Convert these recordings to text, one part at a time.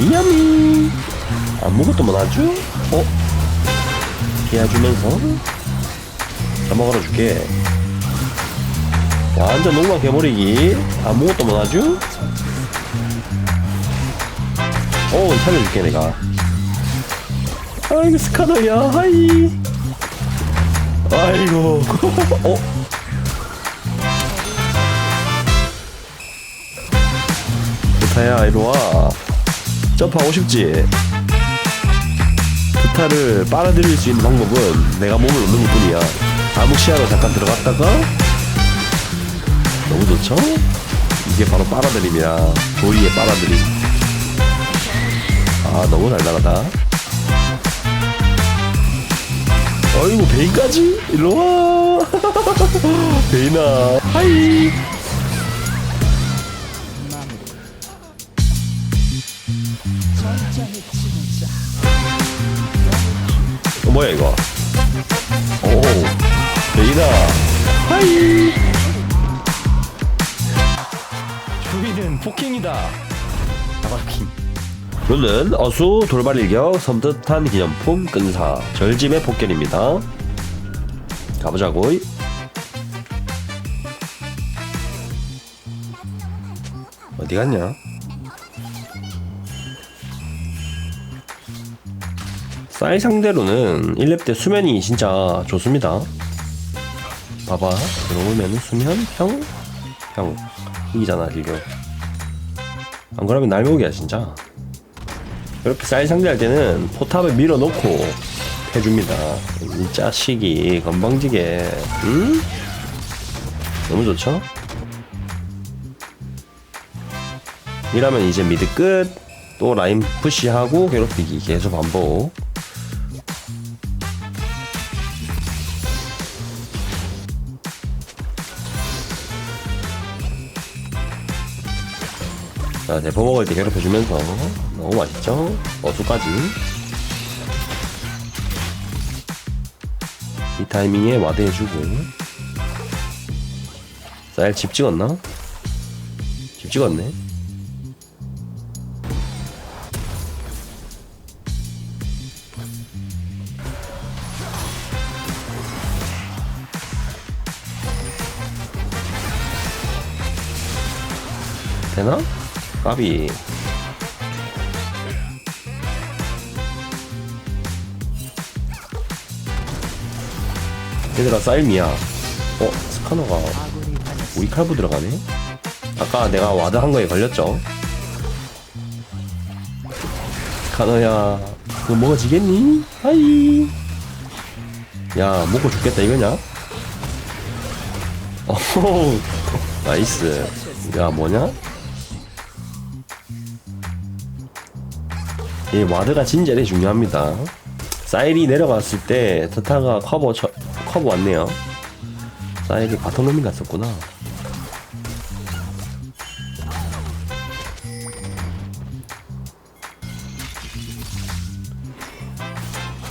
이야미 아무것도 못하죠? 어? 피해주면서 다 먹어라 줄게 완전 농막 개버리기 아무것도 못하죠? 오 살려줄게 내가 아이고 스카너야 하이 아이고 어? 부타야 이리와. 점프하고 싶지? 부타를 빨아들일 수 있는 방법은 내가 몸을 넣는 것 뿐이야. 암흑 시야로 잠깐 들어갔다가 너무 좋죠? 이게 바로 빨아들임이야. 조이의 빨아들임. 아 너무 잘 나가다. 어이구 베인까지? 일로와. 베인아. 하이 뭐야 이거? 오 베인아 하이. 주인은 폭킹이다. 다바킹. 룰은 어수 돌발 일격 섬뜩한 기념품 끈사 절짐의 폭견입니다. 가보자고. 어디 갔냐 사이 상대로는 1렙 때 수면이 진짜 좋습니다 봐봐 들어오면 수면 평 평 이기잖아 지금 안 그러면 날먹이야 진짜 이렇게 쌀 상대할 때는 포탑을 밀어놓고 해줍니다. 이 자식이 건방지게, 응? 너무 좋죠? 이러면 이제 미드 끝, 또 라인 푸시하고 괴롭히기 계속 반복. 자, 대포 먹을 때 괴롭혀주면서 너무 맛있죠? 어수까지 이 타이밍에 와드 해주고 쌀 집 찍었나? 집 찍었네 되나? 까비. 얘들아 쌀미야. 어 스카너가 우리 칼부 들어가네? 아까 내가 와드 한 거에 걸렸죠? 스카너야 그거 먹어지겠니? 하이. 야 먹고 죽겠다 이거냐? 어호 나이스. 야 뭐냐? 이 와드가 진짜로 중요합니다. 사일이 내려갔을 때 트타가 커버 쳐, 커버 왔네요. 사일이 바텀로밍 갔었구나.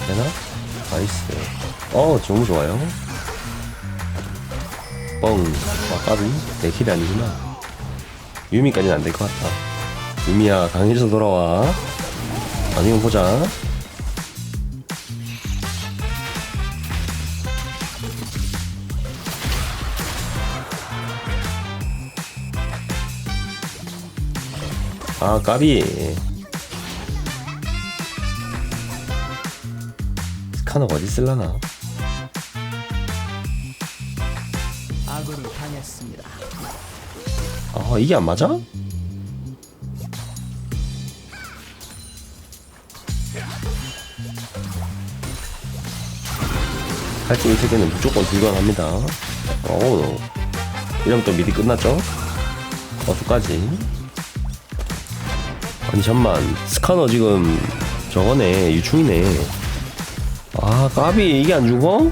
되나? 나이스. 어, 너무 좋아요. 뻥. 와까비? 내 킬이 아니구나. 유미까지는 안 될 것 같다. 유미야, 강해져서 돌아와. 아니면 보자. 아, 까비. 스카너가 어디 쓸라나? 아군이 당했습니다. 아, 이게 안 맞아? 있을 때는 무조건 불가합니다. 어, 이러면 또 미리 끝났죠? 어수까지. 아니, 잠만. 스카너 지금 저거네. 유충이네. 아, 까비. 이게 안 죽어?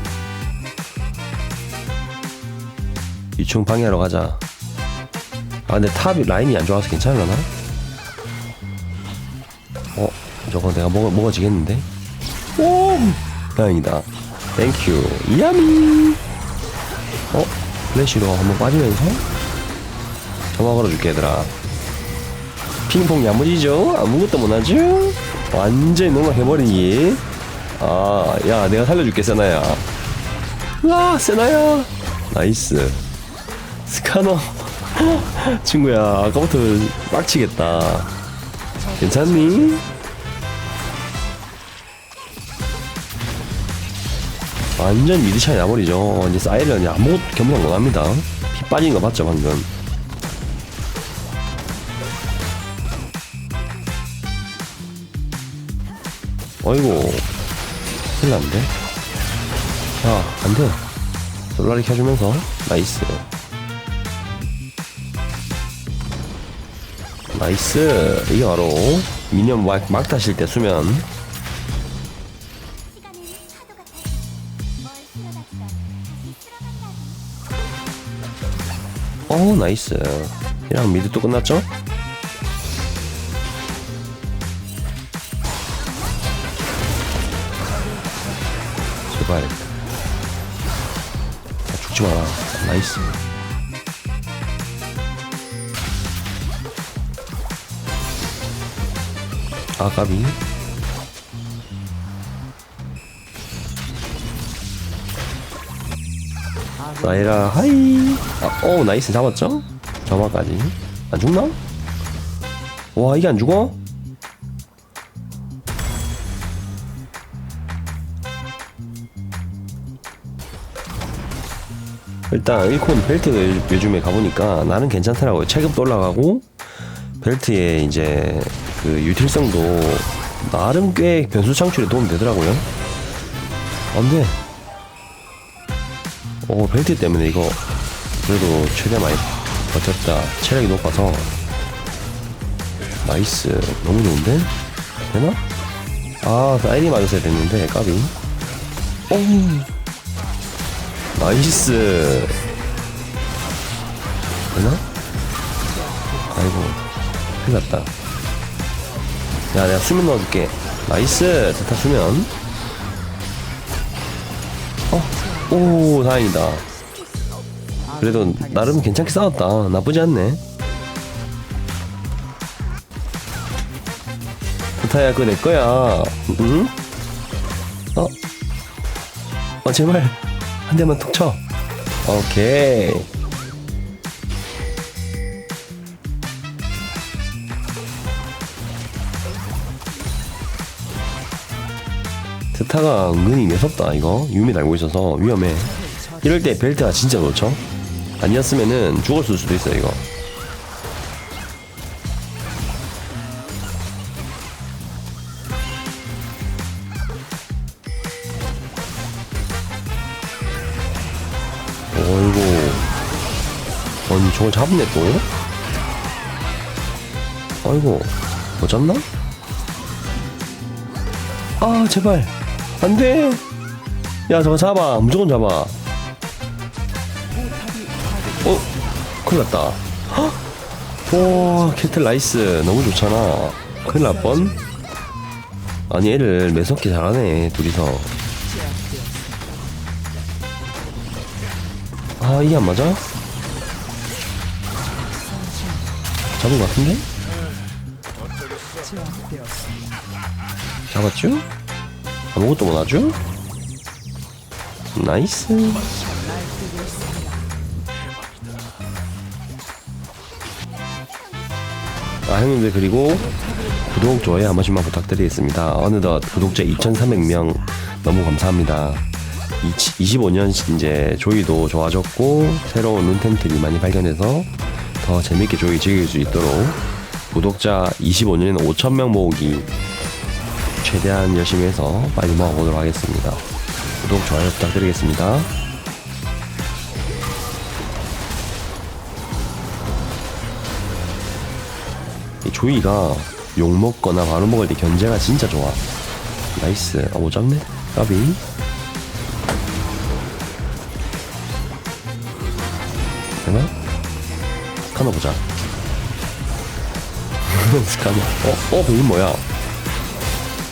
유충 방해하러 가자. 아, 근데 탑이 라인이 안 좋아서 괜찮으려나? 어, 저거 내가 먹어, 먹어지겠는데? 오! 다행이다. 땡큐. 이야미! 어? 플래시로 한번 빠지면서? 점화 걸어줄게, 얘들아. 핑퐁 야무지죠? 아무것도 못하죠? 완전히 농락해버리기 아야 내가 살려줄게 세나야 와 세나야 나이스 스카너 친구야 아까부터 빡치겠다 괜찮니? 완전 미드 차이 나버리죠. 이제 사이를 이제 아무것도 겸상 못합니다. 피 빠진 거 봤죠 방금? 어이구. 큰일 났는데? 자 안돼. 솔라리 켜주면서. 나이스. 나이스. 이게 바로 미니언 막, 막 타실 때 수면 어 나이스. 이랑 미드 또 끝났죠? 제발. 아, 죽지 마라 나이스. 아 까비 나이라 하이 아, 오 나이스 잡았죠? 저마까지 안 죽나? 와 이게 안 죽어? 일단 1콘 벨트 요즘에 가보니까 나는 괜찮더라고요 체급도 올라가고 벨트의 이제 그 유틸성도 나름 꽤 변수 창출에 도움 되더라고요 안돼 오 벨트 때문에 이거 그래도 최대 많이 버텼다. 체력이 높아서. 나이스. 너무 좋은데? 되나? 아 사이리 맞았어야 됐는데 까비. 오 나이스. 되나? 아이고 큰일 났다. 야 내가 수면 넣어줄게. 나이스. 대타 수면 오 다행이다. 그래도 나름 괜찮게 싸웠다. 나쁘지 않네. 부타야 그거 내 거야. 응? 어? 어 제발. 한 대만 톡 쳐. 오케이 트타가 은근히 매섭다 이거. 유미 달고 있어서 위험해. 이럴 때 벨트가 진짜 좋죠? 아니었으면은 죽었을 수도 있어 이거. 어이구. 아니 저걸 잡네 또? 아이고 못 잡나? 아 제발 안 돼 야 저거 잡아 무조건 잡아 어? 큰일 났다 헉! 와 캐틀 나이스 너무 좋잖아 큰일 날 뻔 아니 애를 매섭게 잘하네 둘이서 아 이게 안 맞아? 잡은 것 같은데? 잡았죠? 아무것도 못 하죠? 나이스. 아 형님들 그리고 구독 좋아요 한 번씩만 부탁드리겠습니다. 어느덧 구독자 2300명 너무 감사합니다. 25년 이제 조이도 좋아졌고 새로운 룬템들이 많이 발견해서 더 재밌게 조이 즐길 수 있도록 구독자 25년에는 5,000명 모으기 최대한 열심히 해서 빨리 모아보도록 하겠습니다. 구독, 좋아요 부탁드리겠습니다. 이 조이가 욕 먹거나 바로 먹을 때 견제가 진짜 좋아. 나이스. 아, 못 잡네? 까비. 되나? 스카너 보자. 스카너. 어, 어, 베인 뭐야?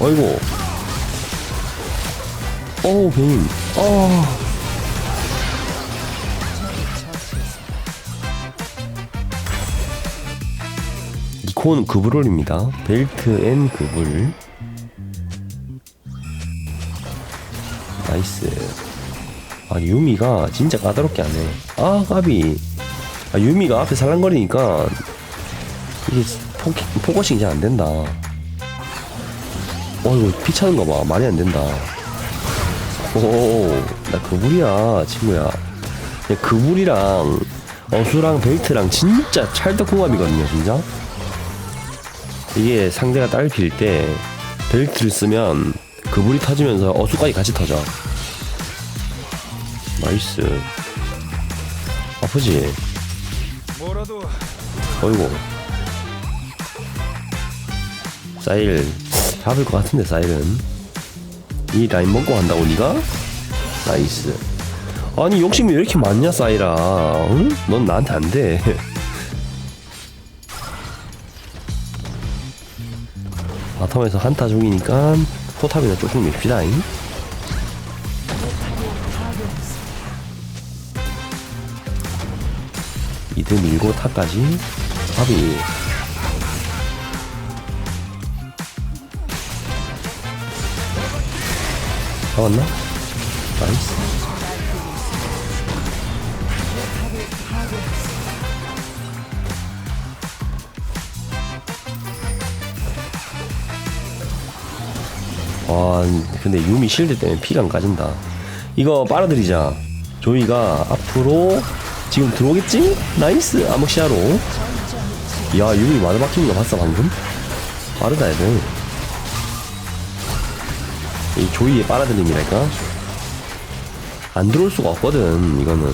어이구. 오, 베인. 어. 이 아이콘 그불롤입니다. 벨트 앤 그불. 나이스. 아 유미가 진짜 까다롭게 하네. 아 까비. 아 유미가 앞에 살랑거리니까 이게 포, 포커싱이 잘 안 된다. 어 이거 피 차는 거 봐. 말이 안 된다. 오, 나 그불이야, 친구야. 그냥 그불이랑 어수랑 벨트랑 진짜 찰떡궁합이거든요, 진짜. 이게 상대가 딸필 때 벨트를 쓰면 그불이 터지면서 어수까지 같이 터져. 나이스. 아프지? 어이구. 사일 잡을 것 같은데 사일은 이 라인 먹고 간다고 니가? 나이스. 아니 욕심이 왜 이렇게 많냐 사이라? 응? 넌 나한테 안 돼. 바텀에서 한타 중이니까 포탑이나 조금 밉시다잉. 이드 밀고 타까지 합이 잡았나? 나이스 와 근데 유미 실드 때문에 피가 안 까진다 이거 빨아들이자 조이가 앞으로 지금 들어오겠지? 나이스 아목시아로 야 유미 마드 박히는 거 봤어 방금? 빠르다 애들 이 조이의 빨아들임이랄까? 안 들어올 수가 없거든 이거는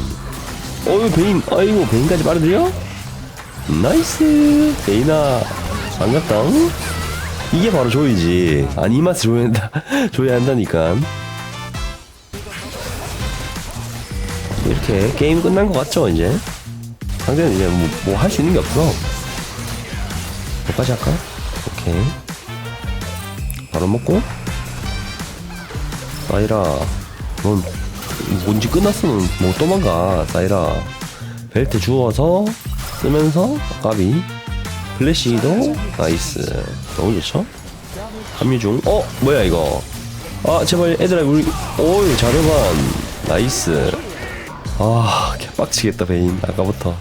어유 베인 아이고 베인까지 빨아들여? 나이스 베인아 반갑다 응? 이게 바로 조이지 아니 이 맛을 조여야 한다 조여야 한다니까 이렇게 게임 끝난 것 같죠 이제 상대는 이제 뭐할수 있는 게 없어 여기까지 할까? 오케이 바로 먹고 사이라 넌 뭔지 끝났으면 뭐 도망가. 사이라 벨트 주워서 쓰면서 까비. 플래시도 나이스. 너무 좋죠? 합류 중. 어? 뭐야 이거? 아 제발 얘들아 우리 오이 자료반 나이스. 아 개빡치겠다 베인. 아까부터.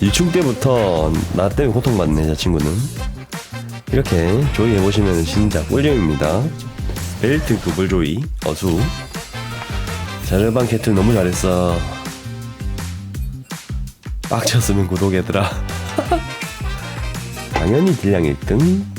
일충 때부터 나 때문에 고통받네 저 친구는. 이렇게 조이 해보시면 진짜 꿀잼입니다 벨트 그불 조이. 어수. 자르반 캐틀 너무 잘했어. 빡쳤으면 구독 얘들아. 당연히 딜량 1등